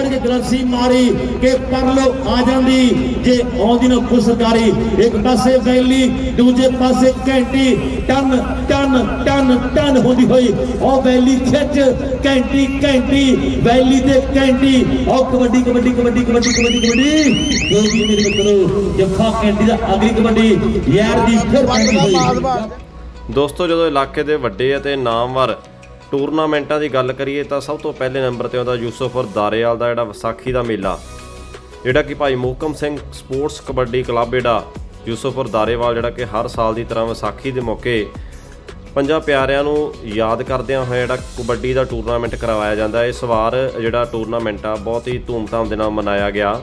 ਫੜ ਕੇ ਗਲਸੀ ਮਾਰੀ ਕਿ ਪਰਲੋ ਆ ਜਾਂਦੀ, ਜੇ ਆਉਂਦੀ ਨਾ ਫੁਸਕਾਰੀ ਇੱਕ ਪਾਸੇ ਵੈਲੀ ਦੂਜੇ ਪਾਸੇ ਘੰਟੀ, ਟਨ ਟਨ ਟਨ ਟਨ ਹੁੰਦੀ ਹੋਈ, ਉਹ ਵੈਲੀ ਖਿੱਚ, ਘੰਟੀ ਘੰਟੀ ਵੈਲੀ ਤੇ ਘੰਟੀ, ਉਹ ਕਬੱਡੀ ਕਬੱਡੀ ਕਬੱਡੀ ਕਬੱਡੀ ਕਬੱਡੀ ਕਬੱਡੀ ਕਿਉਂਕਿ ਮੇਰੇ ਮਿੱਤਰੋ, ਜੱਫਾ ਘੰਟੀ ਦਾ ਅਗਲੀ ਕਬੱਡੀ, ਯਾਰ ਦੀ ਫਿਰ ਘੰਟੀ ਹੋਈ। ਦੋਸਤੋ, ਜਦੋਂ ਇਲਾਕੇ ਦੇ ਵੱਡੇ ਅਤੇ ਨਾਮਵਰ ਟੂਰਨਾਮੈਂਟਾਂ ਦੀ ਗੱਲ ਕਰੀਏ ਤਾਂ ਸਭ ਤੋਂ ਪਹਿਲੇ ਨੰਬਰ ਤੇ ਆਉਂਦਾ ਯੂਸਫਰ ਦਾਰੇਵਾਲ ਦਾ ਜਿਹੜਾ ਵਿਸਾਖੀ ਦਾ ਮੇਲਾ। ਜਿਹੜਾ ਕਿ ਭਾਈ ਮੋਹਕਮ ਸਿੰਘ ਸਪੋਰਟਸ ਕਬੱਡੀ ਕਲੱਬ ਜਿਹੜਾ ਯੂਸਫਰ ਦਾਰੇਵਾਲ ਜਿਹੜਾ ਕਿ ਹਰ ਸਾਲ ਦੀ ਤਰ੍ਹਾਂ ਵਿਸਾਖੀ ਦੇ ਮੌਕੇ ਪੰਜਾਂ ਪਿਆਰਿਆਂ ਨੂੰ ਯਾਦ ਕਰਦਿਆਂ ਹੋਇਆ ਜਿਹੜਾ ਕਬੱਡੀ ਦਾ ਟੂਰਨਾਮੈਂਟ ਕਰਵਾਇਆ ਜਾਂਦਾ ਇਸ ਵਾਰ ਜਿਹੜਾ ਟੂਰਨਾਮੈਂਟ ਆ, ਬਹੁਤ ਹੀ ਧੂਮਧਾਮ ਦੇ ਨਾਲ ਮਨਾਇਆ ਗਿਆ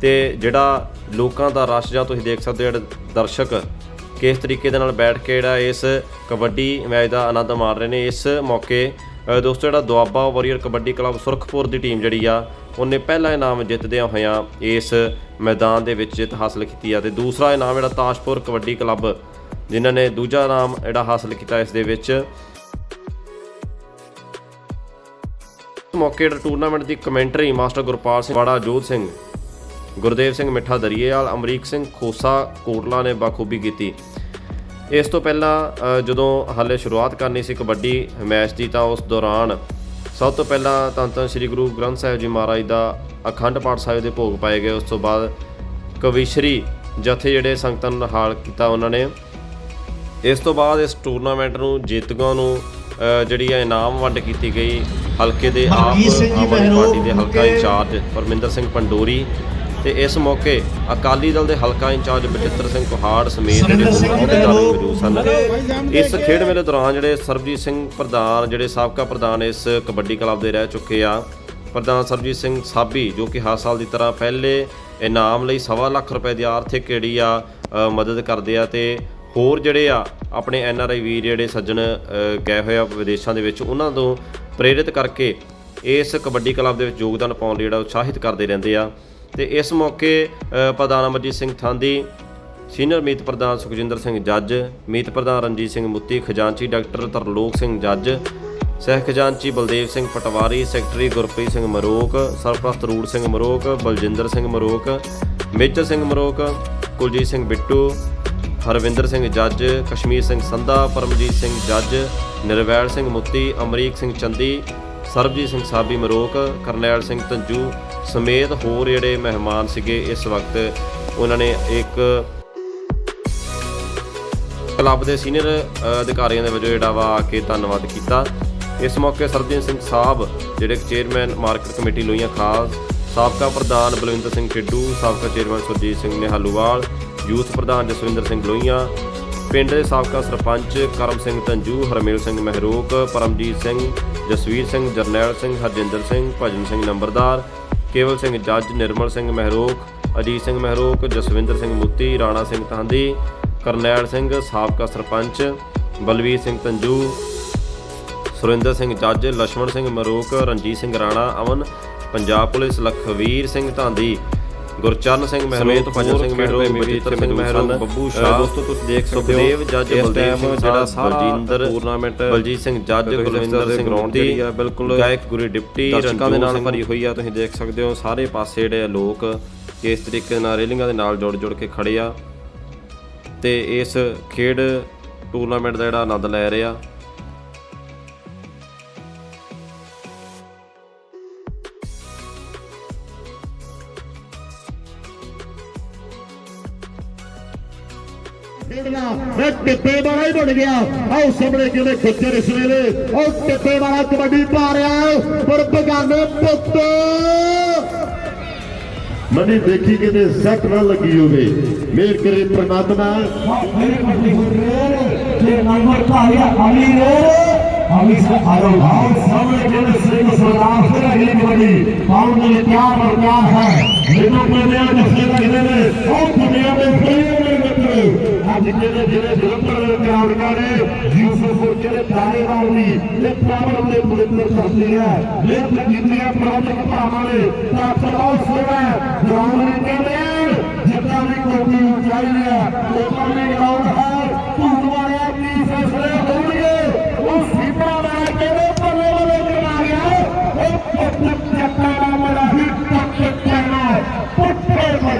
ਤੇ ਜਿਹੜਾ ਲੋਕਾਂ ਦਾ ਰਸ਼ ਜਾਂ ਤੁਸੀਂ ਦੇਖ ਸਕਦੇ ਹੋ ਜਿਹੜੇ ਦਰਸ਼ਕ ਕਿਸ ਤਰੀਕੇ ਦੇ ਨਾਲ ਬੈਠ ਕੇ ਜਿਹੜਾ ਇਸ ਕਬੱਡੀ ਮੈਚ ਦਾ ਆਨੰਦ ਮਾਣ ਰਹੇ ਨੇ ਇਸ ਮੌਕੇ? ਦੋਸਤੋ, ਜਿਹੜਾ ਦੁਆਬਾ ਵਾਰੀਅਰ ਕਬੱਡੀ ਕਲੱਬ ਸੁਰਖਪੁਰ ਦੀ ਟੀਮ ਜਿਹੜੀ ਆ, ਉਹਨੇ ਪਹਿਲਾ ਇਨਾਮ ਜਿੱਤਦਿਆਂ ਹੋਇਆਂ ਇਸ ਮੈਦਾਨ ਦੇ ਵਿੱਚ ਜਿੱਤ ਹਾਸਲ ਕੀਤੀ ਆ ਤੇ ਦੂਸਰਾ ਇਨਾਮ ਜਿਹੜਾ ਤਾਸ਼ਪੁਰ ਕਬੱਡੀ ਕਲੱਬ, ਜਿਨ੍ਹਾਂ ਨੇ ਦੂਜਾ ਇਨਾਮ ਜਿਹੜਾ ਹਾਸਲ ਕੀਤਾ ਇਸ ਦੇ ਵਿੱਚ। ਇਸ ਮੌਕੇ ਜਿਹੜਾ ਟੂਰਨਾਮੈਂਟ ਦੀ ਕਮੈਂਟਰੀ ਮਾਸਟਰ ਗੁਰਪਾਲ ਸਿੰਘ ਵਾੜਾ, ਜੋਧ ਸਿੰਘ ਗੁਰਦੇਵ ਸਿੰਘ ਮਿੱਠਾ ਦਰੀਏਵਾਲ ਅਮਰੀਕ ਸਿੰਘ ਖੋਸਾ ਕੋਟਲਾ ਨੇ ਬਾਖੂਬੀ ਕੀਤੀ। ਇਸ ਤੋਂ ਪਹਿਲਾਂ ਜਦੋਂ ਹਾਲੇ ਸ਼ੁਰੂਆਤ ਕਰਨੀ ਸੀ ਕਬੱਡੀ ਮੈਚ ਦੀ ਤਾਂ ਉਸ ਦੌਰਾਨ ਸਭ ਤੋਂ ਪਹਿਲਾਂ ਧੰਨ ਧੰਨ ਸ੍ਰੀ ਗੁਰੂ ਗ੍ਰੰਥ ਸਾਹਿਬ ਜੀ ਮਹਾਰਾਜ ਦਾ ਅਖੰਡ ਪਾਠ ਸਾਹਿਬ ਦੇ ਭੋਗ ਪਾਏ ਗਏ। ਉਸ ਤੋਂ ਬਾਅਦ ਕਵੀਸ਼ਰੀ ਜਥੇ ਜਿਹੜੇ ਸੰਗਤਾਂ ਨੂੰ ਹਾਲ ਕੀਤਾ ਉਹਨਾਂ ਨੇ। ਇਸ ਤੋਂ ਬਾਅਦ ਇਸ ਟੂਰਨਾਮੈਂਟ ਨੂੰ ਜੇਤੂਆਂ ਨੂੰ ਜਿਹੜੀ ਹੈ ਇਨਾਮ ਵੰਡ ਕੀਤੀ ਗਈ। ਹਲਕੇ ਦੇ ਆਪ ਮਨਜੀਤ ਸਿੰਘ ਜੀ ਆਮ ਆਦਮੀ ਮਹਿਰੋਂ ਪਾਰਟੀ ਦੇ ਹਲਕਾ ਇੰਚਾਰਜ ਪਰਮਿੰਦਰ ਸਿੰਘ ਪੰਡੋਰੀ ਤੇ ਇਸ ਮੌਕੇ ਅਕਾਲੀ ਦਲ ਦੇ ਹਲਕਾ ਇੰਚਾਰਜ ਬਚਿੱਤਰ ਸਿੰਘ ਕੁਹਾੜ ਸਮੇਤ ਜਿਹੜੇ ਅਹੁਦੇਦਾਰ ਮੌਜੂਦ ਸਨ। ਇਸ ਖੇਡ ਮੇਲੇ ਦੌਰਾਨ ਜਿਹੜੇ ਸਰਬਜੀਤ ਸਿੰਘ ਪ੍ਰਧਾਨ ਜਿਹੜੇ ਸਾਬਕਾ ਪ੍ਰਧਾਨ ਇਸ ਕਬੱਡੀ ਕਲੱਬ ਦੇ ਰਹਿ ਚੁੱਕੇ ਆ ਪ੍ਰਧਾਨ ਸਰਬਜੀਤ ਸਿੰਘ ਸਾਬੀ ਜੋ ਕਿ ਹਰ ਸਾਲ ਦੀ ਤਰ੍ਹਾਂ ਪਹਿਲੇ ਇਨਾਮ ਲਈ ਸਵਾ ਲੱਖ ਰੁਪਏ ਦੀ ਆਰਥਿਕ ਜਿਹੜੀ ਆ ਮਦਦ ਕਰਦੇ ਆ ਤੇ ਹੋਰ ਜਿਹੜੇ ਆ ਆਪਣੇ ਐਨ ਆਰ ਆਈ ਵੀਰ ਜਿਹੜੇ ਸੱਜਣ ਗਏ ਹੋਏ ਆ ਵਿਦੇਸ਼ਾਂ ਦੇ ਵਿੱਚ ਉਹਨਾਂ ਤੋਂ ਪ੍ਰੇਰਿਤ ਕਰਕੇ ਇਸ ਕਬੱਡੀ ਕਲੱਬ ਦੇ ਵਿੱਚ ਯੋਗਦਾਨ ਪਾਉਣ ਲਈ ਜਿਹੜਾ ਉਤਸ਼ਾਹਿਤ ਕਰਦੇ ਰਹਿੰਦੇ ਆ। ਤੇ ਇਸ ਮੌਕੇ ਪ੍ਰਧਾਨ ਅਮਰਜੀਤ ਸਿੰਘ ਥਾਂਦੀ, ਸੀਨੀਅਰ ਮੀਤ ਪ੍ਰਧਾਨ ਸੁਖਜਿੰਦਰ ਸਿੰਘ ਜੱਜ, ਮੀਤ ਪ੍ਰਧਾਨ ਰਣਜੀਤ ਸਿੰਘ ਮੁੱਤੀ, ਖਜ਼ਾਨਚੀ ਡਾਕਟਰ ਤਰਲੋਕ ਸਿੰਘ ਜੱਜ, ਸਹਿ ਖਜ਼ਾਨਚੀ ਬਲਦੇਵ ਸਿੰਘ ਪਟਵਾਰੀ, ਸੈਕਟਰੀ ਗੁਰਪ੍ਰੀਤ ਸਿੰਘ ਮਰੋਕ, ਸਰਪ੍ਰਸਤ ਰੂੜ ਸਿੰਘ ਮਰੋਕ, ਬਲਜਿੰਦਰ ਸਿੰਘ ਮਰੋਕ, ਮੇਜਰ ਸਿੰਘ ਮਰੋਕ, ਕੁਲਜੀਤ ਸਿੰਘ ਬਿੱਟੂ, ਹਰਵਿੰਦਰ ਸਿੰਘ ਜੱਜ, ਕਸ਼ਮੀਰ ਸਿੰਘ ਸੰਧਾ, ਪਰਮਜੀਤ ਸਿੰਘ ਜੱਜ, ਨਿਰਵੈਲ ਸਿੰਘ ਮੁੱਤੀ, ਅਮਰੀਕ ਸਿੰਘ ਚੰਦੀ ਸਰਬਜੀਤ ਸਿੰਘ ਸਾਬੀ ਮਰੋਕ, ਕਰਨੈਲ ਸਿੰਘ ਤੰਜੂ ਸਮੇਤ ਹੋਰ ਜਿਹੜੇ ਮਹਿਮਾਨ ਸੀਗੇ ਇਸ ਵਕਤ, ਉਹਨਾਂ ਨੇ ਇੱਕ ਕਲੱਬ ਦੇ ਸੀਨੀਅਰ ਅਧਿਕਾਰੀਆਂ ਦੇ ਵਜੋਂ ਜਿਹੜਾ ਵਾ ਆ ਕੇ ਧੰਨਵਾਦ ਕੀਤਾ। ਇਸ ਮੌਕੇ ਸਰਬਜੀਤ ਸਿੰਘ ਸਾਹਿਬ ਜਿਹੜੇ ਚੇਅਰਮੈਨ ਮਾਰਕੀਟ ਕਮੇਟੀ ਲੋਹੀਆਂ ਖਾਸ, ਸਾਬਕਾ ਪ੍ਰਧਾਨ ਬਲਵਿੰਦਰ ਸਿੰਘ ਟਿੱਡੂ ਸਾਬਕਾ ਚੇਅਰਮੈਨ ਸੁਰਜੀਤ ਸਿੰਘ ਨਿਹਾਲੂਵਾਲ, ਯੂਥ ਪ੍ਰਧਾਨ ਜਸਵਿੰਦਰ ਸਿੰਘ ਲੋਹੀਆਂ ਪਿੰਡ ਦੇ ਸਾਬਕਾ ਸਰਪੰਚ ਕਰਮ ਸਿੰਘ ਤੰਜੂ ਹਰਮੇਲ ਸਿੰਘ ਮਹਿਰੋਕ, ਪਰਮਜੀਤ ਸਿੰਘ, ਜਸਵੀਰ ਸਿੰਘ, ਜਰਨੈਲ ਸਿੰਘ, ਹਰਜਿੰਦਰ ਸਿੰਘ, ਭਜਨ ਸਿੰਘ ਨੰਬਰਦਾਰ, ਕੇਵਲ ਸਿੰਘ ਜੱਜ, ਨਿਰਮਲ ਸਿੰਘ ਮਹਿਰੋਕ, ਅਜੀਤ ਸਿੰਘ ਮਹਿਰੋਕ, ਜਸਵਿੰਦਰ ਸਿੰਘ ਮੁੱਤੀ, ਰਾਣਾ ਸਿੰਘ ਤਾਂਦੀ ਕਰਨੈਲ ਸਿੰਘ ਸਾਬਕਾ ਸਰਪੰਚ, ਬਲਵੀਰ ਸਿੰਘ ਤੰਜੂ ਸੁਰਿੰਦਰ ਸਿੰਘ ਜੱਜ ਲక్ష్మణ ਸਿੰਘ ਮਰੋਕ, ਰਣਜੀਤ ਸਿੰਘ ਰਾਣਾ, ਅਮਨ, ਪੰਜਾਬ ਪੁਲਿਸ ਲਖਵੀਰ ਸਿੰਘ ਤਾਂਦੀ ਗੁਰਚਰਨ ਸਿੰਘ ਮਹਿਰੋਕ ਭਜਨ ਸਿੰਘ ਮਹਿਰੋਕ ਬਜਿੱਤਰ ਸਿੰਘ ਮਹਿਰੋਕ ਬੱਬੂ ਸ਼ਾਹ ਦੋਸਤੋ ਤੁਸੀਂ ਦੇਖ ਸਕਦੇ ਹੋ ਸੁਖਦੇਵ ਜੱਜ ਬਲਦੇਵ ਸਿੰਘ ਜਿਹੜਾ ਸਾਰਾ ਟੂਰਨਾਮੈਂਟ ਬਲਜੀਤ ਸਿੰਘ ਜੱਜ ਗੁਰਵਿੰਦਰ ਸਿੰਘ ਗਰਾਊਂਡ ਜਿਹੜੀ ਆ ਬਿਲਕੁਲ ਗਾਇਕ ਗੁਰੀ ਡਿਪਟੀ ਦਰਸ਼ਕਾਂ ਦੇ ਨਾਲ ਭਰੀ ਹੋਈ ਆ ਤੁਸੀਂ ਦੇਖ ਸਕਦੇ ਹੋ ਸਾਰੇ ਪਾਸੇ ਜਿਹੜੇ ਆ ਲੋਕ ਇਸ ਤਰੀਕੇ ਨਾਲ ਰੇਲਿੰਗਾਂ ਦੇ ਨਾਲ ਜੁੜ ਜੁੜ ਕੇ ਖੜੇ ਆ ਤੇ ਇਸ ਖੇਡ ਟੂਰਨਾਮੈਂਟ ਦਾ ਜਿਹੜਾ ਆਨੰਦ ਲੈ ਰਹੇ ਆ। ਟਿੱਪੇ ਵਾਲਾ ਹੀ ਬਣ ਗਿਆ ਆਓ ਸਾਹਮਣੇ ਕਿਵੇਂ ਖਿੱਚਰ ਇਸ ਵੇਲੇ ਉਹ ਟਿੱਪੇ ਵਾਲਾ ਕਬੱਡੀ ਪਾ ਰਿਹਾ ਹੈ, ਪਰ ਬਗਾਨੇ ਪੁੱਤ ਮਨੀ ਦੇਖੀ ਕਿਤੇ ਸੱਟ ਨਾ ਲੱਗੀ ਹੋਵੇ ਮੇਰ ਕਰੇ ਪ੍ਰਮਾਤਮਾ ਸਾਹਮਣੇ ਕਿਵੇਂ ਸਿੰਘ ਸਰਦਾਰ ਫਿਰ ਅਗਲੀ ਕਬੱਡੀ ਪਾਉਣ ਦੇ ਲਈ ਤਿਆਰ ਬਰ ਤਿਆਰ ਹੈ ਮੈਨੂੰ ਕਹਿੰਦੇ ਜਿਸੇ ਦਾ ਇਹਨੇ ਨੇ ਉਹ ਦੁਨੀਆ ਦੇ ਫੇਰ ਮੇਰੇ ਮਿੱਤਰ ਅੱਜ ਜਿਹੜੇ ਜਿਹੜੇ ਜਲੰਧਰ ਦੇ ਨੇ ਯੂਸਫਪੁਰ ਜਿਹੜੇ ਦਾਣੇ ਵਾਲੀ ਇਹ ਪ੍ਰਾਪਤ ਦੇ ਪਵਿੱਤਰ ਧਰਤੀ ਹੈ ਇਹ ਜਿੰਨੀਆਂ ਪ੍ਰਾਪਤ ਭਾਵਾਂ ਨੇ, ਤਾਂ ਸਦਾ ਸੇਵਾ ਗਰਾਊਂਡ ਨੂੰ ਕਹਿੰਦੇ ਜਿੱਦਾਂ ਵੀ ਕੋਈ ਉਚਾਈ ਹੈ ਉਦਾਂ ਵੀ ਗਰਾਊਂਡ ਹੈ ਧੂੜ ਵਾਲਿਆ ਕੀ ਫੈਸਲੇ ਹੋਣਗੇ ਉਹ ਸੀਪਾ ਵਾਲਾ ਕਹਿੰਦੇ ਪਰਲੇ ਵਾਲੇ ਚਲਾ ਗਿਆ ਉਹ ਚੱਕਾ ਦਾ ਮੇਰਾ ਹੀ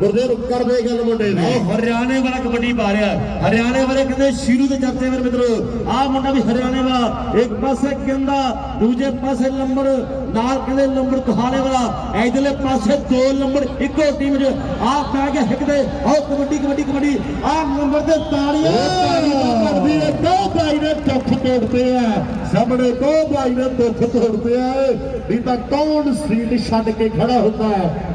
ਗੁਰਦੇਵ ਕਰਦੇ ਗੱਲ ਮੁੰਡੇ ਨੇ ਉਹ ਹਰਿਆਣੇ ਵਾਲਾ ਕਬੱਡੀ ਪਾ ਰਿਹਾ ਹਰਿਆਣੇ ਵਾਲੇ ਕਹਿੰਦੇ ਸ਼ੀਰੂ ਦੇ ਚਰਚੇ ਮੇਰੇ ਮਿੱਤਰੋ ਆਹ ਮੁੰਡਾ ਵੀ ਹਰਿਆਣੇ ਵਾਲਾ। ਇੱਕ ਪਾਸੇ ਕਹਿੰਦਾ ਦੂਜੇ ਪਾਸੇ ਨੰਬਰ ਨਾਲ ਕਹਿੰਦੇ ਨੰਬਰ ਕਹਾਲੇ ਵਾਲਾ, ਇਧਰਲੇ ਪਾਸੇ ਦੋ ਨੰਬਰ, ਇੱਕੋ ਟੀਮ 'ਚ ਆਹ ਪੈ ਗਿਆ ਇੱਕ ਦੇ, ਆਹ ਕਬੱਡੀ ਕਬੱਡੀ ਕਬੱਡੀ, ਆਹ ਨੰਬਰ ਤੇ ਤਾੜੀਆਂ। ਕਰਦੀ ਹੈ, ਦੋ ਭਾਈ ਨੇ ਦੁੱਖ ਤੋੜਦੇ ਆ। ਸਾਹਮਣੇ ਦੋ ਭਾਈ ਨੇ ਦੁੱਖ ਤੋੜਦੇ ਆ। ਨਹੀਂ ਤਾਂ ਕੌਣ ਸੀਟ ਛੱਡ ਕੇ ਖੜਾ ਹੁੰਦਾ?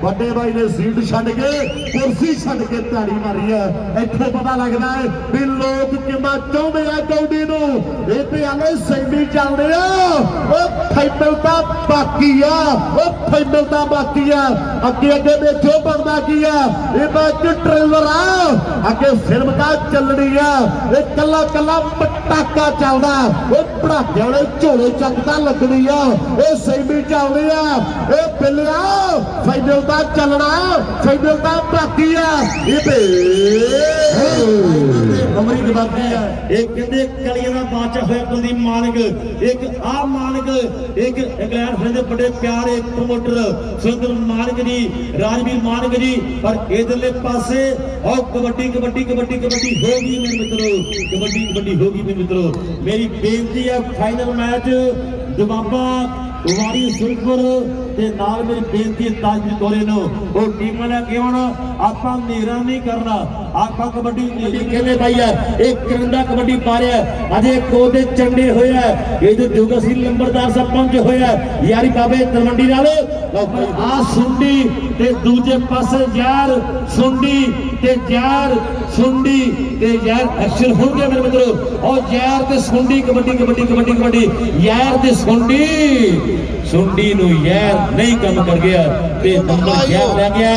ਵੱਡੇ ਭਾਈ ਨੇ ਸੀਟ ਛੱਡ ਕੇ, ਕੁਰਸੀ ਛੱਡ ਕੇ ਤਾੜੀ ਮਾਰੀ ਹੈ ਇੱਥੇ ਪਤਾ ਲੱਗਦਾ ਹੈ ਵੀ ਲੋਕ ਕਿੰਨਾ ਚਾਹੁੰਦੇ ਆ ਕੌਡੀ ਨੂੰ। ਇਹ ਤੇ ਆਲੇ ਸੈਂਡੀ ਚੱਲਦੇ ਆ। ਉਹ ਫਾਈਨਲ ਤਾਂ ਬਾਕੀ ਆ ਉਹ ਫਾਈਨਲ ਤਾਂ ਬਾਕੀ ਆ ਅੱਗੇ ਅੱਗੇ ਦੇਖੋ ਬਣਦਾ ਕੀ ਆ। ਇਹ ਤਾਂ ਟ੍ਰੇਲਰ ਆ। ਅੱਗੇ ਫਿਲਮ ਦਾ ਚੱਲਣੀ ਆ। ਇਹ ਕੱਲਾ ਕੱਲਾ ਪਟਾਕਾ ਚੱਲਦਾ। ਉਹ ਪੜਾਕੇ ਵਾਲੇ ਝੋਲੇ ਚੱਕ ਤਾਂ ਲੱਗਣੀ ਆ। ਇਹ ਸੈਂਡੀ ਚੱਲਦੀ ਆ। ਇਹ ਬਿੱਲਿਆ ਫਾਈਨਲ ਦਾ ਚੱਲਣਾ। ਫਾਈਨਲ ਦਾ ਬਾਕੀ ਆ ਇਹ ਬੇ ਅਮਰੀ ਦਬਾਦੇ ਆ ਇਹ ਕਹਿੰਦੇ ਕਲੀਆਂ ਦਾ ਬਾਦਸ਼ਾਹ ਹੋਇਆ ਕੁਲਦੀਪ ਮਾਨਕ। ਇੱਕ ਆ ਮਾਨਕ, ਇੱਕ ਇੰਗਲੈਂਡ ਫਿਰ ਦੇ ਬੜੇ ਪਿਆਰੇ ਪ੍ਰਮੋਟਰ ਸੁਰਿੰਦਰ ਮਾਨਕ ਜੀ, ਰਾਜਵੀਰ ਮਾਨਕ ਜੀ। ਪਰ ਇਧਰਲੇ ਪਾਸੇ ਉਹ ਕਬੱਡੀ ਕਬੱਡੀ ਕਬੱਡੀ ਕਬੱਡੀ ਹੋ ਗਈ ਮੇਰੇ ਮਿੱਤਰੋ। ਕਬੱਡੀ ਕਬੱਡੀ ਹੋ ਗਈ ਮੇਰੇ ਮਿੱਤਰੋ। ਮੇਰੀ ਬੇਨਤੀ ਹੈ ਫਾਈਨਲ ਮੈਚ ਦਬਾਬਾ ਵਾਰੀ ਸੁਲਪੁਰ ਤੇ ਨਾਲ ਮੇਰੀ ਬੇਨਤੀ ਤਾਜਵੀਰ ਕੋਰੇ ਨੂੰ। ਉਹ ਟੀਮਾਂ ਲੈ ਕੇ ਆਉਣ ਆਪਾਂ ਨੇਰਾ ਨਹੀਂ ਕਰਨਾ। ਆਪਾਂ ਕਬੱਡੀ ਨਹੀਂ ਕਹਿੰਦੇ ਭਾਈ ਆ ਇਹ ਕਰੰਦਾ ਕਬੱਡੀ ਪਾ ਰਿਹਾ ਅਜੇ ਕੋਦੇ ਚੰਡੇ ਹੋਇਆ ਇਹ ਜੋ ਜੁਗਸੀ ਲੰਬਰਦਾਰ ਸਾਹਿਬ ਪਹੁੰਚੇ ਹੋਇਆ ਯਾਰੀ ਬਾਬੇ ਤਲਵੰਡੀ ਨਾਲ। ਆ ਸੁੰਡੀ ਤੇ ਦੂਜੇ ਪਾਸੇ ਯਾਰ ਸੁੰਡੀ ਤੇ ਯਾਰ ਸੁੰਡੀ ਤੇ ਯਾਰ। ਐਕਸ਼ਨ ਹੋਣਗੇ ਮੇਰੇ ਮਿੱਤਰੋ। ਉਹ ਯਾਰ ਤੇ ਸੁੰਡੀ ਕਬੱਡੀ ਕਬੱਡੀ ਕਬੱਡੀ ਕਬੱਡੀ। ਯਾਰ ਤੇ ਸੁੰਡੀ। ਸੁੰਡੀ ਨੂੰ ਯਾਰ ਨਹੀਂ ਕੰਮ ਕਰ ਗਿਆ ਤੇ ਨੰਬਰ ਯਾਰ ਲੈ ਗਿਆ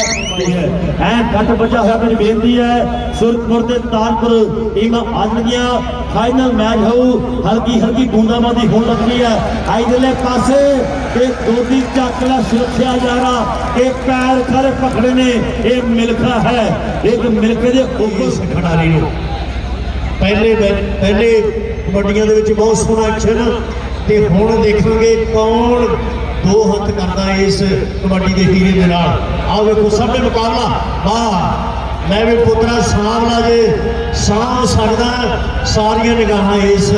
ਐ ਘੱਟ ਬੱਚਾ ਹੋਇਆ ਮੇਰੀ ਬੇਨਤੀ ਹੈ, ਸੁਰਖਪੁਰ ਤੇ ਤਾਲਪੁਰ ਟੀਮਾਂ ਆਣਗੀਆਂ ਫਾਈਨਲ ਮੈਚ ਹੋਊ, ਹਲਕੀ ਹਲਕੀ ਬੂੰਦਾਬਾਂਦੀ ਹੋਣ ਲੱਗੀ ਹੈ। ਇਧਰਲੇ ਪਾਸੇ ਤੇ ਦੋਦੀ ਚੱਕਲਾ ਸੁਰੱਖਿਆ ਯਾਰਾ, ਇਹ ਪੈਰ ਖੜੇ ਪਕੜੇ ਨੇ, ਇਹ ਮਿਲਖਾ ਹੈ। ਇੱਕ ਮਿਲਖੇ ਦੇ ਉੱਪਰ ਖਿਡਾਰੀ ਨੂੰ। ਪਹਿਲੇ ਪਹਿਲੇ ਕਬੱਡੀਆਂ ਦੇ ਵਿੱਚ ਬਹੁਤ ਸੋਹਣਾ ਐਕਸ਼ਨ ਤੇ ਹੁਣ ਦੇਖਾਂਗੇ ਕੌਣ ਦੋ ਹੱਥ ਕਰਦਾ ਇਸ ਕਬੱਡੀ ਦੇ ਹੀਰੇ ਦੇ ਨਾਲ। ਆਓ ਵੇਖੋ ਸਭ ਸਾਹਮਣੇ ਮੁਕਾਬਲਾ। ਵਾਹ, ਮੈਂ ਵੀ ਪੁੱਤਰਾ ਸਾਹਮਣਾ ਜੇ ਸਾਹ ਸਕਦਾ, ਸਾਰੀਆਂ ਨਿਗਾਹਾਂ ਇਸ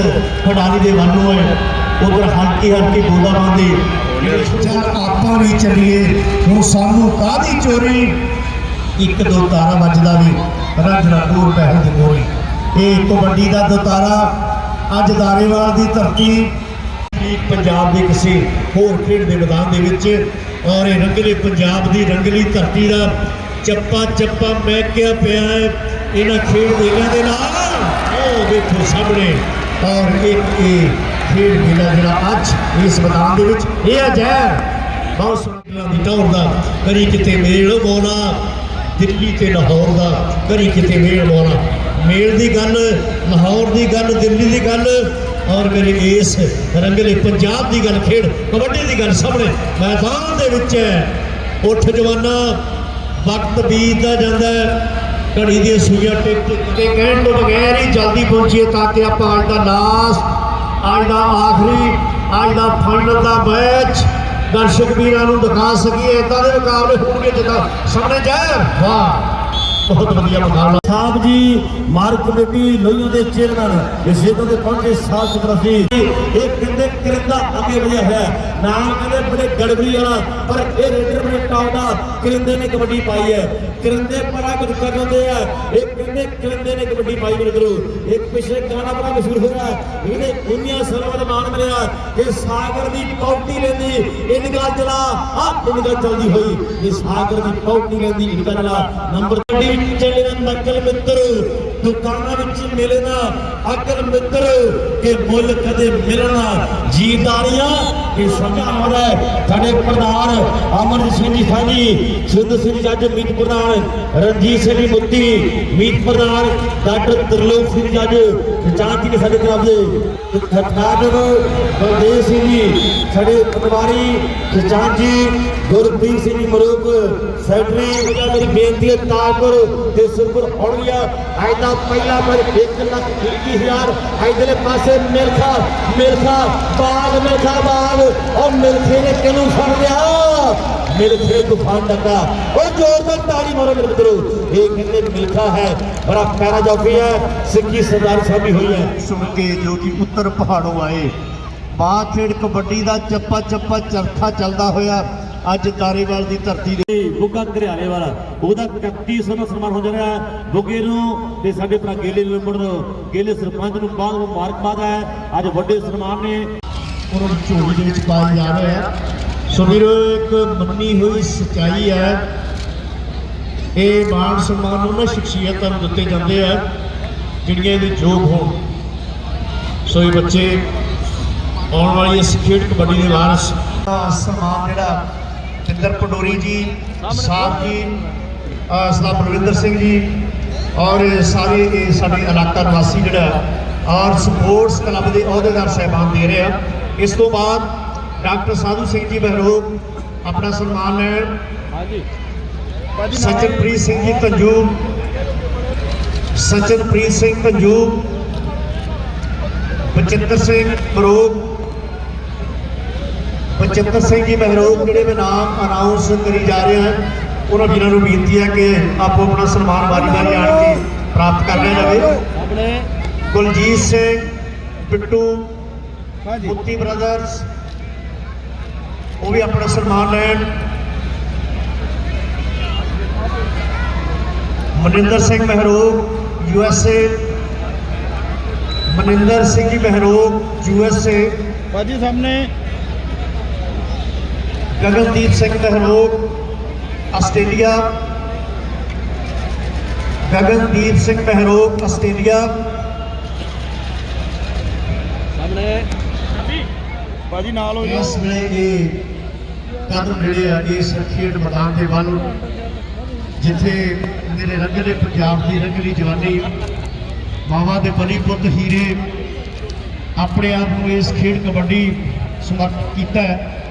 ਖਿਡਾਰੀ ਦੇ ਵੱਲ ਨੂੰ ਹੈ। ਉਧਰ ਹਲਕੀ ਹਲਕੀ ਬੂੰਦਾ ਬਾਂਦੀ ਯਾਰ ਆਪਾਂ ਵੀ ਚੱਲੀਏ। ਹੁਣ ਸਾਨੂੰ ਕਾਹਦੀ ਚੋਰੀ? ਇੱਕ ਦੋ ਤਾਰਾ ਵੱਜਦਾ ਵੀ। ਰਾਂਝਣਾ ਦੂਰ ਪਹਿਲ ਦੀ ਮੋਰੀ ਇਹ ਕਬੱਡੀ ਦਾ ਦਤਾਰਾ ਅੱਜ ਦਾਰੇਵਾਲ ਦੀ ਧਰਤੀ ਕਿ ਪੰਜਾਬ ਦੇ ਕਿਸੇ ਹੋਰ ਖੇਡ ਦੇ ਮੈਦਾਨ ਦੇ ਵਿੱਚ ਔਰ ਇਹ ਰੰਗਲੇ ਪੰਜਾਬ ਦੀ ਰੰਗਲੀ ਧਰਤੀ ਦਾ ਚੱਪਾ ਚੱਪਾ ਮਹਿਕਿਆ ਪਿਆ ਹੈ, ਇਹਨਾਂ ਖੇਡ ਮੇਲਿਆਂ ਦੇ ਨਾਲ। ਉਹ ਵੇਖੋ ਸਾਹਮਣੇ, ਔਰ ਇੱਕ ਇਹ ਖੇਡ ਮੇਲਾ ਜਿਹੜਾ ਅੱਜ ਇਸ ਮੈਦਾਨ ਦੇ ਵਿੱਚ ਇਹ ਅੱਜ ਹੈ। ਬਹੁਤ ਸੋਹਣਾ ਦੀ ਟੌਰ ਦਾ, ਕਰੀ ਕਿਤੇ ਮੇਲ ਮੋਨਾ ਦਿੱਲੀ ਤੇ ਲਾਹੌਰ ਦਾ, ਕਰੀ ਕਿਤੇ ਮੇਲ ਮੋਨਾ ਮੇਲ ਦੀ ਗੱਲ, ਲਾਹੌਰ ਦੀ ਗੱਲ, ਦਿੱਲੀ ਦੀ ਗੱਲ ਔਰ ਮੇਰੇ ਇਸ ਰੰਗਲੇ ਪੰਜਾਬ ਦੀ ਗੱਲ ਖੇਡ, ਕਬੱਡੀ ਦੀ ਗੱਲ ਸਾਹਮਣੇ, ਮੈਦਾਨ ਦੇ ਵਿੱਚ ਹੈ। ਉੱਠ ਜਵਾਨਾ, ਵਕਤ ਬੀਤਦਾ ਜਾਂਦਾ ਘੜੀ ਦੀਆਂ ਸੂਈਆਂ ਟਿਕ ਟਿਕ ਕੇ ਕਹਿਣ ਤੋਂ ਬਗੈਰ ਹੀ ਜਲਦੀ ਪਹੁੰਚੀਏ ਤਾਂ ਕਿ ਆਪਾਂ ਅੱਜ ਦਾ ਲਾਸਟ, ਅੱਜ ਦਾ ਆਖਰੀ, ਅੱਜ ਦਾ ਫਾਈਨਲ ਦਾ ਮੈਚ ਦਰਸ਼ਕ ਵੀਰਾਂ ਨੂੰ ਦਿਖਾ ਸਕੀਏ। ਇਦਾਂ ਦੇ ਮੁਕਾਬਲੇ ਹੋਣਗੇ ਜਿੱਦਾਂ ਸਾਹਮਣੇ ਜਾਏ ਵਾਹ। ਬਹੁਤ ਵਧੀਆ ਮੁਕਾਬਲਾ ਸਾਹਿਬ ਜੀ, ਮਾਰਕ ਕਮੇਟੀ ਲੋਹੀਆਂ ਦੇ ਚੇਅਰਮੈਨ ਇਸ ਜਗ੍ਹਾ ਪਹੁੰਚੇ ਸਾਫ਼ ਸੁਥਰਾ ਇਹ ਕਹਿੰਦੇ ਕਰਿੰਦਾ ਅੱਗੇ ਵਧਿਆ ਹੋਇਆ ਨਾਮ ਕਹਿੰਦੇ ਬੜੇ ਗੜਬੜੀ ਵਾਲਾ, ਪਰ ਇਹ ਰੇਡਰ ਬੜੇ ਟਾਪ ਦਾ। ਕਰਿੰਦੇ ਨੇ ਕਬੱਡੀ ਪਾਈ ਹੈ। ਕਰਿੰਦੇ ਬੜਾ ਕੁਝ ਕਰ ਲੈਂਦੇ ਆ। ਇਹ ਕਹਿੰਦੇ ਕਰਿੰਦੇ ਨੇ ਕਬੱਡੀ ਪਾਈ ਮੇਰੇ ਗੁਰੂ ਇੱਕ ਪਿਛਲੇ ਗਾਣਾ ਬੜਾ ਮਸ਼ਹੂਰ ਹੋਇਆ ਇਹਨੇ ਇੰਨੀਆਂ ਸਾਲਾਂ ਬਾਅਦ ਮਾਣ ਮਿਲਿਆ। ਕਿ ਸਾਗਰ ਦੀ ਪੌਟੀ ਲੈਂਦੀ, ਇਨਗਾ ਚਲਾ ਆ ਇਨਗਾ ਚਲਦੀ ਹੋਈ। ਇਹ ਸਾਗਰ ਦੀ ਪੌਟੀ ਲੈਂਦੀ, ਇਨਗਾ ਚਲਾ ਨੰਬਰ 3 ਚੱਲੇ ਨਕਲ ਮਿੱਤਰ। ਦੁਕਾਨਾਂ ਵਿੱਚ ਮਿਲਣਾ ਅਕਲ ਮਿੱਤਰ। ਕਿ ਮੁੱਲ ਕਦੇ ਮਿਲਣਾ। ਜੀਦਾਰੀਆਂ ਇਹ ਸਮਝਾ ਆਉਂਦਾ ਸਾਡੇ ਪ੍ਰਧਾਨ ਅਮਰਜੀਤ ਸਿੰਘ ਜੀ ਸਾਨੀ ਸਿੱਧ ਸਿੰਘ ਜੱਜ ਮੀਤ ਪ੍ਰਧਾਨ ਰਣਜੀਤ ਸਿੰਘ ਜੀ ਮੁੱਤੀ ਮੀਤ ਪ੍ਰਧਾਨ ਡਾਕਟਰ ਤਰਲੋਕ ਸਿੰਘ ਜੱਜ ਜਾਂਚ ਕੇ ਸਾਡੇ ਕਲੱਬ ਦੇ। ਖਟਾਜਰ ਬਲਦੇਵ ਸਿੰਘ ਜੀ, ਸਾਡੇ ਪਟਵਾਰੀ ਖਿਚਾਨ ਜੀ ਗੁਰਪ੍ਰੀਤ ਸਿੰਘ ਜੀ ਮਰੂਕ ਸੈਕਟਰੀ ਜਿਹੜਾ ਮੇਰੀ ਬੇਨਤੀ ਹੈ ਤਾਕਰ ਤੇ ਸੁਰਪੁਰ ਔੜੀਆ ਅੱਜ ਦਾ ਪਹਿਲਾ ਪਰ 1 ਲੱਖ 20000 ਇਧਰਲੇ ਪਾਸੇ ਮਿਲਖਾ ਮਿਲਖਾ, ਬਾਗ ਮਿਲਖਾ ਬਾਗ, ਉਹ ਮਿਲਖੇ ਨੇ ਕਿਹਨੂੰ ਫੜ ਲਿਆ? ਮਿਲਖੇ ਤੂਫਾਨ ਡੱਕਾ ਉਹ ਜ਼ੋਰਦਾਰ ਤਾੜੀ ਮਾਰੋ ਮੇਰੇ ਮਿੱਤਰੋ। ਇਹ ਕਹਿੰਦੇ ਮਿਲਖਾ ਹੈ, ਬੜਾ ਪਿਆਰਾ ਜੋਕੀ ਹੈ, ਸਿੱਖੀ ਸਰਦਾਰ ਸਾਹਿਬ ਹੋਈ ਹੈ। ਸੁਣ ਕੇ ਜੋ ਕਿ ਉੱਤਰ ਪਹਾੜੋਂ ਆਏ। ਬਾਹ ਖੇਡ ਕਬੱਡੀ ਦਾ ਚੱਪਾ ਚੱਪਾ ਚਰਖਾ ਚੱਲਦਾ ਹੋਇਆ। ਅੱਜ ਤਾਰੇਵਾਲ ਦੀ ਧਰਤੀ ਦੇ ਬੁੱਗਾ ਘਰਿਆਲੇ ਵਾਲਾ ਉਹਦਾ 3100 ਨਾਲ ਸਨਮਾਨ ਹੋ ਜਾਣਾ ਬੁੱਗੇ ਨੂੰ ਤੇ ਸਾਡੇ ਭਰਾ ਗੇਲੇ ਨਿੰਬੜ ਨੂੰ ਗੇਲੇ ਸਰਪੰਚ ਨੂੰ ਬਾਅਦ ਮੁਬਾਰਕਬਾਦ ਹੈ। ਅੱਜ ਵੱਡੇ ਸਨਮਾਨ ਨੇ। ਉਹਨਾਂ ਨੂੰ ਝੋਲੀ ਦੇ ਵਿੱਚ ਪਾਇਆ ਜਾ ਰਿਹਾ ਹੈ। ਸੋ ਵੀਰੋ ਇੱਕ ਮੰਨੀ ਹੋਈ ਸਚਾਈ ਹੈ। ਇਹ ਮਾਣ ਸਨਮਾਨ ਉਹਨਾਂ ਸ਼ਖਸੀਅਤਾਂ ਨੂੰ ਦਿੱਤੇ ਜਾਂਦੇ ਆ ਜਿਹੜੀਆਂ ਇਹਦੇ ਯੋਗ ਹੋਣ। ਸੋ ਇਹ ਬੱਚੇ ਆਉਣ ਵਾਲੀ ਇਸ ਖੇਡ ਕਬੱਡੀ ਦੇ ਵਾਰਸ ਦਾ ਸਨਮਾਨ ਜਿਹੜਾ ਜਿੰਦਰ ਪੰਡੋਰੀ ਜੀ ਸਾਹਿਬ ਜੀ ਸਰਦਾਰ ਬਲਵਿੰਦਰ ਸਿੰਘ ਜੀ ਔਰ ਸਾਰੇ ਇਹ ਸਾਡੇ ਇਲਾਕਾ ਨਿਵਾਸੀ ਜਿਹੜਾ ਔਰ ਸਪੋਰਟਸ ਕਲੱਬ ਦੇ ਅਹੁਦੇਦਾਰ ਸਹਿਬਾਨ ਦੇ ਰਹੇ ਆ। ਇਸ ਤੋਂ ਬਾਅਦ ਡਾਕਟਰ ਸਾਧੂ ਸਿੰਘ ਜੀ ਬਹਿਰੋਗ ਆਪਣਾ ਸਨਮਾਨ ਲੈਣ। ਸਚਨਪ੍ਰੀਤ ਸਿੰਘ ਜੀ ਤੰਜੂ ਸਚਨਪ੍ਰੀਤ ਸਿੰਘ ਤੰਜੂ ਬਚਿੱਤਰ ਸਿੰਘ ਬਰੋਗ ਬਚਿੱਤਰ ਸਿੰਘ ਜੀ ਮਹਿਰੋਗ ਜਿਹੜੇ ਮੈਂ ਨਾਮ ਅਨਾਉਂਸ ਕਰੀ ਜਾ ਰਹੇ ਹਨ ਉਹਨਾਂ ਵੀਰਾਂ ਨੂੰ ਬੇਨਤੀ ਹੈ ਕਿ ਆਪੋ ਆਪਣਾ ਸਨਮਾਨ ਵਾਰੀ ਵਾਰੀ ਆਣ ਕੇ ਪ੍ਰਾਪਤ ਕਰ ਲਿਆ ਜਾਵੇ। ਕੁਲਜੀਤ ਸਿੰਘ ਬਿੱਟੂ ਮੁੱਤੀ ਬ੍ਰਦਰਸ ਉਹ ਵੀ ਆਪਣਾ ਸਨਮਾਨ ਲੈਣ। Maninder Singh Mehrok U S A Maninder Singh ji Mehrok U S A ਬਾਜੀ ਸਾਹਮਣੇ ਗਗਨਦੀਪ ਸਿੰਘ ਮਹਿਰੋਗ ਆਸਟ੍ਰੇਲੀਆ। ਗਗਨਦੀਪ ਸਿੰਘ ਮਹਿਰੋਗ ਆਸਟ੍ਰੇਲੀਆ। ਸਾਹਮਣੇ। ਬਾਜੀ ਨਾਲ ਹੋ ਇਸ ਵੇਲੇ ਇਹ ਕਦਮ ਜਿਹੜੇ ਆ ਇਸ ਖੇਡ ਮੈਦਾਨ ਦੇ ਵੱਲ ਜਿੱਥੇ ਮੇਰੇ ਰੰਗਲੇ ਪੰਜਾਬ ਦੀ ਰੰਗਲੀ ਜਵਾਨੀ ਮਾਵਾ ਦੇ ਬਲੀ ਪੁੱਤ ਹੀਰੇ ਆਪਣੇ ਆਪ ਨੂੰ ਇਸ ਖੇਡ ਕਬੱਡੀ ਸਮਰਪਿਤ ਕੀਤਾ ਹੈ।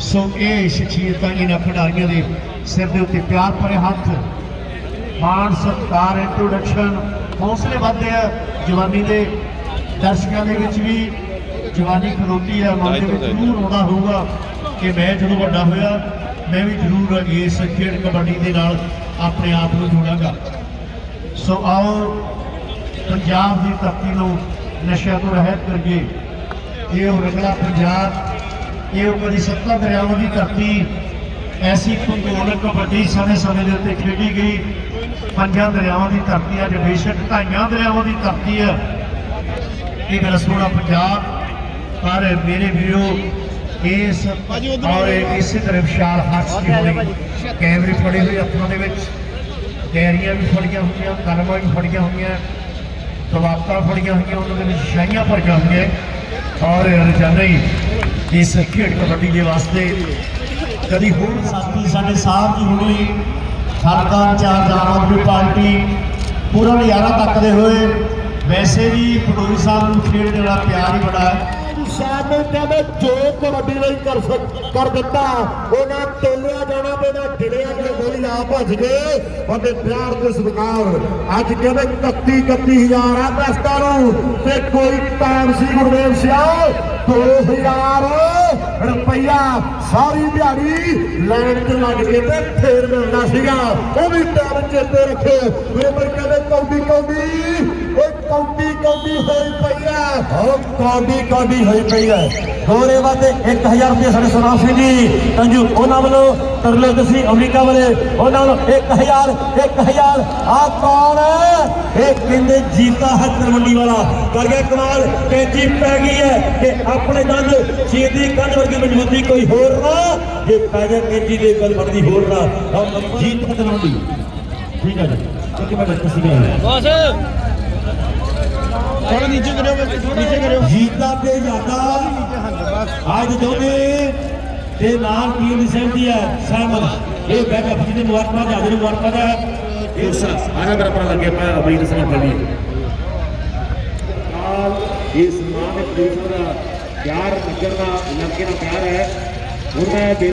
ਸੋ ਇਹ ਸ਼ਖਸੀਅਤਾਂ ਇਹਨਾਂ ਖਿਡਾਰੀਆਂ ਦੇ ਸਿਰ ਦੇ ਉੱਤੇ ਪਿਆਰ ਭਰੇ ਹੱਥ, ਮਾਣ, ਸਤਿਕਾਰ ਇੰਟਰੋਡਕਸ਼ਨ ਹੌਸਲੇ ਵੱਧਦੇ ਆ। ਜਵਾਨੀ ਦੇ ਦਰਸ਼ਕਾਂ ਦੇ ਵਿੱਚ ਵੀ ਜਵਾਨੀ ਖਲੋਤੀ ਆ, ਮਨ ਦੇ ਵਿੱਚ ਜ਼ਰੂਰ ਆਉਂਦਾ ਹੋਊਗਾ ਕਿ ਮੈਂ ਜਦੋਂ ਵੱਡਾ ਹੋਇਆ, ਮੈਂ ਵੀ ਜ਼ਰੂਰ ਇਸ ਖੇਡ ਕਬੱਡੀ ਦੇ ਨਾਲ ਆਪਣੇ ਆਪ ਨੂੰ ਜੋੜਾਂਗਾ। ਸੋ ਆਓ, ਪੰਜਾਬ ਦੀ ਧਰਤੀ ਨੂੰ ਨਸ਼ਿਆਂ ਤੋਂ ਰਹਿਤ ਕਰੀਏ। ਇਹ ਉਹ ਰੰਗਲਾ ਪੰਜਾਬ ਇਹ ਉਹ ਕਦੀ ਸੱਤਾ ਦਰਿਆਵਾਂ ਦੀ ਧਰਤੀ ਐਸੀ ਭੂਗੋਲਕ ਕਬੱਡੀ ਸਮੇਂ ਸਮੇਂ ਦੇ ਉੱਤੇ ਖੇਡੀ ਗਈ। ਪੰਜਾਂ ਦਰਿਆਵਾਂ ਦੀ ਧਰਤੀ ਅੱਜ ਬੇਸ਼ੱਕ ਢਾਈਆਂ ਦਰਿਆਵਾਂ ਦੀ ਧਰਤੀ ਹੈ। ਇਹ ਮੇਰਾ ਸੋਹਣਾ ਪੰਜਾਬ। ਪਰ ਮੇਰੇ ਵੀਰੋ, ਇਸ ਔਰ ਇਸੇ ਤਰ੍ਹਾਂ ਵਿਸ਼ਾਲ ਹੱਥ ਦੀ ਹੋਣੀ। ਕੈਮਰੇ ਫੜੇ ਹੋਏ ਹੱਥਾਂ ਦੇ ਵਿੱਚ। ਡੈਰੀਆਂ ਵੀ ਫੜੀਆਂ ਹੋਈਆਂ, ਕਲਮਾਂ ਵੀ ਫੜੀਆਂ ਹੋਈਆਂ। ਤਵਾਕਾਂ ਫੜੀਆਂ ਹੋਈਆਂ, ਉਹਨਾਂ ਦੇ ਵਿੱਚ ਸ਼ਾਹੀਆਂ ਭਰੀਆਂ ਹੋਈਆਂ। ਔਰ ਰੋਜ਼ਾਨਾ ਹੀ ਇਸ ਖੇਡ ਕਬੱਡੀ ਦੇ ਵਾਸਤੇ। ਕਦੀ ਹੋਰ ਸਾਥੀ ਸਾਡੇ ਸਾਹਿਬ ਜੀ ਹੁਣੀ। ਹਲਕਾ ਇੰਚਾਰਜ ਆਮ ਆਦਮੀ ਪਾਰਟੀ ਪੂਰਾ ਨਜ਼ਾਰਾ ਤੱਕਦੇ ਹੋਏ। ਵੈਸੇ ਵੀ ਪਟੋਰੀ ਸਾਹਿਬ ਨੂੰ ਖੇਡ ਜਿਹੜਾ ਪਿਆਰ ਹੀ ਬੜਾ ਹੈ। ਸਾਹਿਬ ਨੇ ਜੋ ਕਬੱਡੀ ਲਈ ਕਰ ਕਰ ਦਿੱਤਾ। ਉਹਨਾਂ ਤੋਲਿਆ ਜਾਣਾ ਤੇ ਨਾ ਢਿੜਿਆ ਜਾਣਾ ਗੋਲੀ ਆ ਭੱਜ ਗਏ ਉਹਦੇ ਪਿਆਰ ਤੇ ਸਤਿਕਾਰ। ਅੱਜ ਕਹਿੰਦੇ 31 31000 ਆ ਦਸਤਾਂ ਨੂੰ। ਤੇ ਕੋਈ ਟਾਈਮ ਸੀ ਗੁਰਦੇਵ ਸਿਆ 2000 ਰੁਪਈਆ। ਸਾਰੀ ਦਿਹਾੜੀ ਲੈਣ ਤੇ ਲੱਗ ਗਏ ਤੇ ਫੇਰ ਮਿਲਣਾ ਸੀਗਾ। ਉਹ ਵੀ ਟਾਈਮ ਚੇਤੇ ਰੱਖੇ ਮੇਰੇ ਪਰ ਕਹਿੰਦੇ ਕੌਡੀ ਕੌਡੀ ਓਏ ਹੋਈ ਪਈ ਆ ਹੋ ਕੌਡੀ ਕੌਡੀ ਹੋਈ ਪਈ ਆ ਗੋਰੇ ਵਾਤੇ 1000 ਰੁਪਏ ਸਾਡੇ ਸੁਨਾਮ ਸਿੰਘ ਜੀ। ਤੰਜੂ ਉਹਨਾਂ ਵੱਲੋਂ ਤਰਲੇ ਦਸੀ ਅਮਰੀਕਾ ਵਾਲੇ। ਉਹਨਾਂ ਵੱਲੋਂ 1000 1000 ਆ ਕੌਣ ਹੈ? ਇਹ ਕਹਿੰਦੇ ਜੀਤਾ ਹੈ ਤਲਵੰਡੀ ਵਾਲਾ। ਕਰ ਗਿਆ ਕਮਾਲ। ਕੈਂਚੀ ਪੈ ਗਈ ਹੈ ਕਿ ਆਪਣੇ ਦੰਦ ਛੇਦੀ ਕੰਨ ਵਰਗੀ ਮਜ਼ਬੂਤੀ ਕੋਈ ਹੋਰ ਨਾ। ਜੇ ਪੈ ਗਿਆ ਕੈਂਚੀ ਦੇ ਗੱਲ ਬਣਦੀ ਹੋਰ ਨਾ। ਜੀਤ ਤਲਵੰਡੀ ਠੀਕ ਹੈ ਜੀ। ਇੱਕ ਮਿੰਟ, ਤੁਸੀਂ ਗਏ ਬਸ। ਥੋੜਾ ਨੀਚੇ ਕਰਿਓ ਨੀਚੇ ਕਰਿਓ। ਜੀਤਾ ਤੇ ਯਾਦਾ ਅੱਜ ਦੋਨੇ ਤੇ ਨਾਲ ਟੀਮ ਦੀ ਸਹਿਮਤੀ ਹੈ ਸਹਿਮਤ। ਇਹ ਬੈਕਅਪ ਜੀ ਦੇ ਮੁਬਾਰਕਾਂ ਜਾਦੇ ਨੂੰ ਮੁਬਾਰਕਾਂ ਦਾ ਇਸ ਆਣਾ ਮੇਰਾ ਪਤਾ ਲੱਗਿਆ ਮੈਂ ਅਮਰੀਕ ਸਿੰਘ ਬਣੀ ਨਾਲ ਇਸ ਮਾਂ ਦੇ ਪੁਲਿਸ ਦਾ ਪਿਆਰ ਨਗਰ ਦਾ ਇਲਾਕੇ ਦਾ ਪਿਆਰ ਹੈ। ਹੁਣ ਮੈਂ